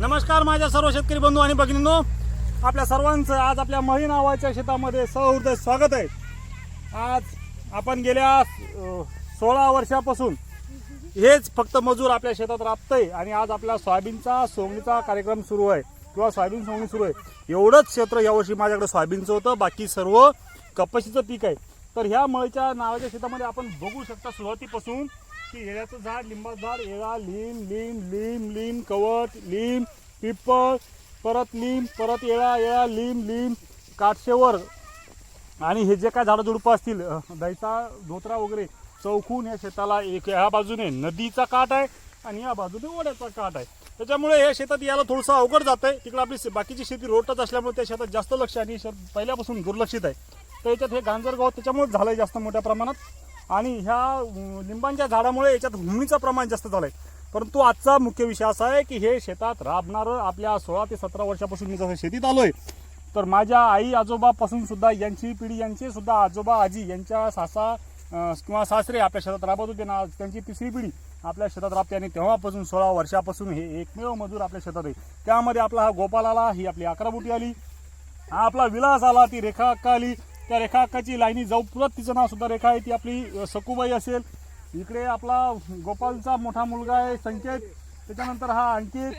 नमस्कार माझ्या सर्व शेतकरी बंधू आणि भगिनींनो. आपल्या सर्वांचं आज आपल्या मही नावाच्या शेतामध्ये सहृदय स्वागत आहे. आज आपण गेल्या सोळा वर्षापासून हेच फक्त मजूर आपल्या शेतात राबतंय आणि आज आपला सोयाबीनचा सोंगणीचा कार्यक्रम सुरू आहे. किंवा सोयाबीन सोंगणी सुरू आहे. एवढंच क्षेत्र यावर्षी माझ्याकडे सोयाबीनचं होतं. बाकी सर्व कपाशीचं पीक आहे. तर ह्या मळीच्या नावाच्या शेतामध्ये आपण बघू शकता सुरुवातीपासून की येळ्याचं झाड लिंबाचं झाड येळा लिंब लिंब लिंब लिंब कवट लिंब पिपळ परत लिंब परत येळा येळा लिंब लिंब काठशेवर आणि हे जे काय झाडं झुडपं असतील अ, दैता धोत्रा वगैरे चौकून या शेताला एक ह्या बाजूने नदीचा काठ आहे आणि या बाजूने ओढ्याचा काठ आहे. त्याच्यामुळे या शेतात यायला थोडंसं अवघड जात आहे तिकडं आपली बाकीची शेती रोडच असल्यामुळे त्या शेतात जास्त लक्ष आणि शेत पहिल्यापासून दुर्लक्षित आहे. तर याच्यात हे गांजरगाव झालं आहे जास्त मोठ्या प्रमाणात. आणि ह्या लिंबांच्या झाडामुळे याच्यात हुमणीचं प्रमाण जास्त झालं आहे परंतु आजचा मुख्य विषय असा आहे की हे शेतात राबणारं आपल्या सोळा ते सतरा वर्षापासून मी जसं शेतीत आलो आहे तर माझ्या आई आजोबापासून सुद्धा यांची पिढी यांचे सुद्धा आजोबा आजी यांच्या सासा किंवा सासरे आपल्या शेतात राबत होते ना त्यांची तिसरी पिढी आपल्या शेतात राबते आणि तेव्हापासून सोळा वर्षापासून हे एकमेव मजूर आपल्या शेतात आहे. त्यामध्ये आपला हा गोपाल आला ही आपली अकरा बुटी आली. हा आपला विलास आला ती रेखा अक्का आली. त्या रेखा अक्काची लाईनी जाऊ पुरत तिचं नाव सुद्धा रेखा आहे. ती आपली सकुबाई असेल. इकडे आपला गोपालचा मोठा मुलगा आहे संकेत. त्याच्यानंतर हा अंकित.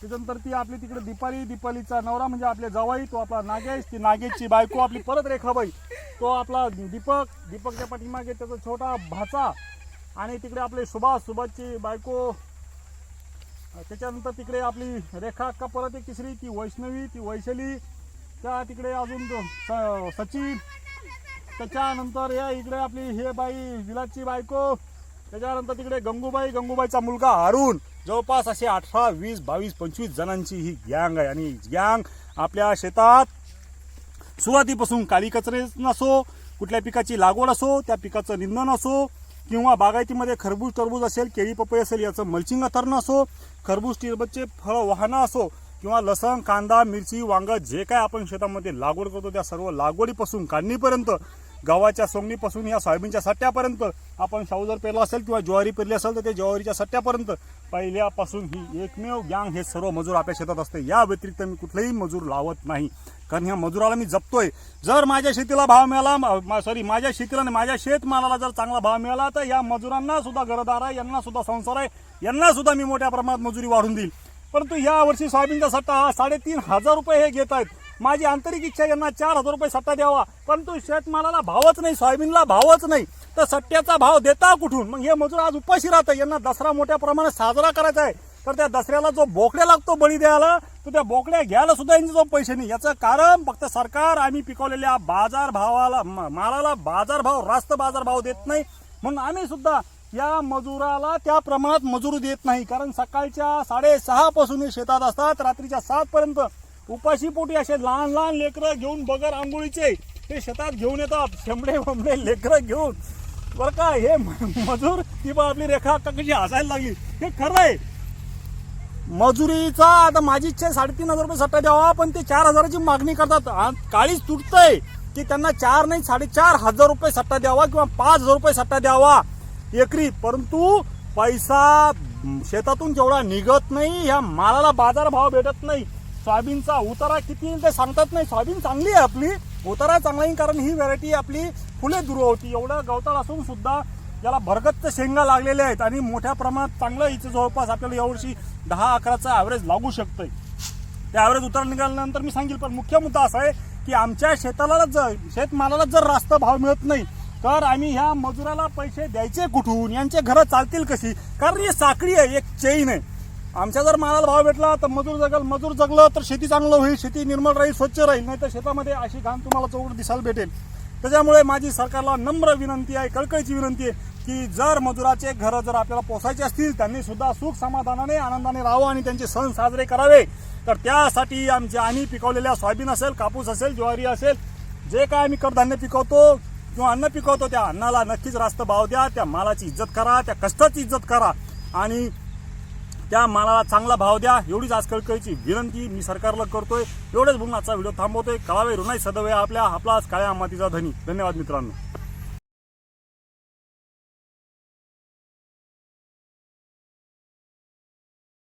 त्याच्यानंतर ती आपली तिकडे दीपाली. दीपालीचा नवरा म्हणजे आपले जावाई. तो आपला नागेश. ती नागेशची बायको आपली परत रेखाबाई. तो आपला दीपक. दीपकच्या पाठीमागे त्याचा छोटा भाचा. आणि तिकडे आपले सुभाष. सुभाषची बायको. त्याच्यानंतर तिकडे आपली रेखा अक्का परत एक तिसरी ती वैष्णवी ती वैशाली. त्या तिकडे अजून स- सचिन त्याच्यानंतर या इकडे आपली हे बाई विलाची बायको त्याच्यानंतर तिकडे गंगूबाई गंगूबाईचा मुलगा अरुण जवळपास असे अठरा वीस बावीस पंचवीस जणांची ही गँग आहे. आणि गँग आपल्या शेतात सुरुवातीपासून काळी कचरे नसो कुठल्या पिकाची लागवड असो त्या पिकाचं निंदन असो किंवा बागायतीमध्ये खरबूज टरबूज असेल केळी पपई असेल याचं मल्चिंग अथरणं असो खरबूज टिरबचे फळ वाहनं असो किंवा लसण कांदा मिरची वांगं जे काय आपण शेतामध्ये लागवड करतो त्या सर्व लागवडीपासून काढणीपर्यंत गव्हाच्या सोंगणीपासून या सोयाबीनच्या सट्ट्यापर्यंत आपण शाहू जर पेरला असेल किंवा ज्वारी पेरली असेल तर ते ज्वारीच्या सट्ट्यापर्यंत पहिल्यापासून ही एकमेव गँग हे सर्व मजूर आपल्या शेतात असते. या व्यतिरिक्त मी कुठलेही मजूर लावत नाही. कारण ह्या मजुराला मी जपतोय. जर माझ्या शेतीला भाव मिळाला सॉरी माझ्या शेतीला आणि माझ्या शेतमालाला जर चांगला भाव मिळाला तर या मजुरांना सुद्धा घरदार आहे यांना सुद्धा संसार आहे यांना सुद्धा मी मोठ्या प्रमाणात मजुरी वाढून देईल. परंतु या वर्षी सोयाबीनचा सट्टा हा साडेतीन हजार रुपये हे घेत आहेत. माझी आंतरिक इच्छा यांना चार हजार रुपये सट्टा द्यावा. परंतु शेतमालाला भावच नाही सोयाबीनला भावच नाही. तर सट्ट्याचा भाव देता कुठून? मग हे मजूर आज उपाशी राहतं यांना दसरा मोठ्या प्रमाणात साजरा करायचा आहे. तर त्या दसऱ्याला जो बोकड्या लागतो बळी द्यायला तर त्या बोकड्या घ्यायला सुद्धा यांचे जो पैसे नाही. याचं कारण फक्त सरकार आम्ही पिकवलेल्या बाजार भावाला म- मालाला बाजारभाव रास्त बाजारभाव देत नाही. म्हणून आम्ही सुद्धा या मजुराला त्या प्रमाणात मजूर देत नाही. कारण सकाळच्या साडेसहा पासून हे शेतात असतात. रात्रीच्या सात पर्यंत उपाशी पोटी असे लहान लहान लेकरं घेऊन बगर आंघोळीचे ते शेतात घेऊन येतात. शेंबडे वंबडे लेकरं घेऊन. बरं का हे मजूर ती बा आपली रेखा कशी हसायला लागली. हे खरं आहे. मजुरीचा आता माझी इच्छा साडेतीन हजार रुपये सट्टा द्यावा पण ते चार हजाराची मागणी करतात. काळीच तुटतंय की त्यांना चार नाही साडेचार हजार रुपये सट्टा द्यावा किंवा पाच हजार रुपये सट्टा द्यावा. एकरी परंतु पैसा शेतातून जेवढा निघत नाही ह्या मालाला बाजारभाव भेटत नाही. सोयाबीनचा उतारा किती ते सांगतात नाही. सोयाबीन चांगली आहे आपली. उतारा चांगला आहे कारण ही व्हरायटी आपली फुले दुर होती. एवढं गवताळ असून सुद्धा याला भरगच्च शेंगा लागलेल्या आहेत आणि मोठ्या प्रमाणात चांगलं हिचं जवळपास आपल्याला यावर्षी दहा अकराचा ॲव्हरेज लागू शकतंय. त्या ॲव्हरेज उतार निघाल्यानंतर मी सांगेल पण मुख्य मुद्दा असा आहे की आमच्या शेताला जर शेतमालाला जर रास्त भाव मिळत नाही तर आम्ही ह्या मजुराला पैसे द्यायचे कुठून? यांचे घरं चालतील कशी? कारण ही साखळी आहे एक चेन आहे. आमच्या जर मालाला भाव भेटला तर मजूर जगल मजूर जगलं तर शेती चांगलं होईल शेती निर्मळ राहील स्वच्छ राहील नाही तर शेतामध्ये अशी घाण तुम्हाला चौकट दिसायला भेटेल. त्याच्यामुळे माझी सरकारला नम्र विनंती आहे कळकळीची विनंती आहे की जर मजुराचे घरं जर आपल्याला पोसायचे असतील त्यांनी सुद्धा सुख समाधानाने आनंदाने राहावं आणि त्यांचे सण साजरे करावे. तर त्यासाठी आमच्या आम्ही पिकवलेल्या सोयाबीन असेल कापूस असेल ज्वारी असेल जे काय आम्ही कडधान्य पिकवतो किंवा अन्न पिकवतो त्या अन्नाला नक्कीच रास्त भाव द्या त्या मालाची इज्जत करा त्या कष्टाची इज्जत करा आणि त्या मालाला चांगला भाव द्या. एवढीच आज कळकळीची विनंती मी सरकारला करतोय. एवढेच बोलून आजचा व्हिडिओ थांबवतोय. कळावे ऋणाई सदवे आपल्या आपलाच काळ्या मातीचा धनी. धन्यवाद मित्रांनो.